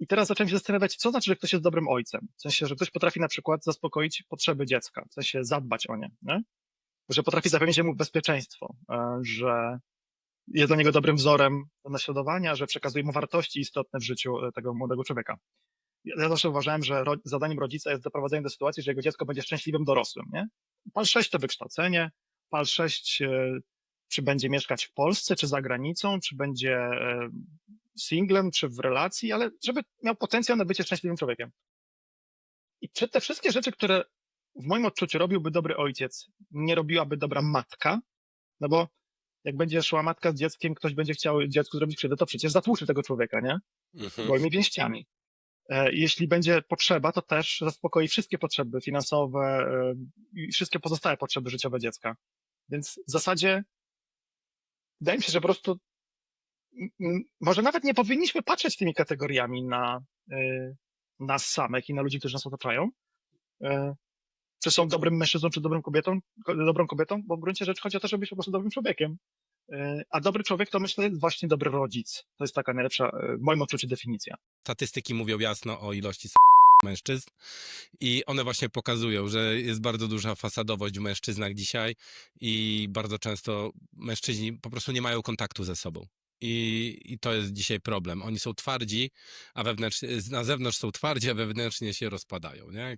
I teraz zacząłem się zastanawiać, co znaczy, że ktoś jest dobrym ojcem. W sensie, że ktoś potrafi na przykład zaspokoić potrzeby dziecka, w sensie zadbać o nie, nie? że potrafi zapewnić mu bezpieczeństwo, e, że jest dla niego dobrym wzorem do naśladowania, że przekazuje mu wartości istotne w życiu e, tego młodego człowieka. Ja zawsze uważałem, że ro- zadaniem rodzica jest doprowadzenie do sytuacji, że jego dziecko będzie szczęśliwym dorosłym. Nie? PAL 6 to wykształcenie, PAL 6 e, czy będzie mieszkać w Polsce, czy za granicą, czy będzie singlem, czy w relacji, ale żeby miał potencjał na bycie szczęśliwym człowiekiem. I czy te wszystkie rzeczy, które w moim odczuciu robiłby dobry ojciec, nie robiłaby dobra matka, no bo jak będzie szła matka z dzieckiem, ktoś będzie chciał dziecku zrobić krzywdę, to przecież zatłuczy tego człowieka, nie? Mhm. Gołymi pięściami. E, Jeśli będzie potrzeba, to też zaspokoi wszystkie potrzeby finansowe e, i wszystkie pozostałe potrzeby życiowe dziecka. Więc w zasadzie wydaje mi się, że po prostu może nawet nie powinniśmy patrzeć tymi kategoriami na y, nas samych i na ludzi, którzy nas otaczają. Y, Czy są dobrym mężczyzną, czy dobrą kobietą, ko- dobrą kobietą, bo w gruncie rzeczy chodzi o to, żeby być po prostu dobrym człowiekiem. Y, A dobry człowiek to myślę jest właśnie dobry rodzic. To jest taka najlepsza, w moim odczuciu, definicja. Statystyki mówią jasno o ilości mężczyzn i one właśnie pokazują, że jest bardzo duża fasadowość w mężczyznach dzisiaj i bardzo często mężczyźni po prostu nie mają kontaktu ze sobą. I, I to jest dzisiaj problem. Oni są twardzi, a wewnętrznie, na zewnątrz są twardzi, a wewnętrznie się rozpadają. Nie?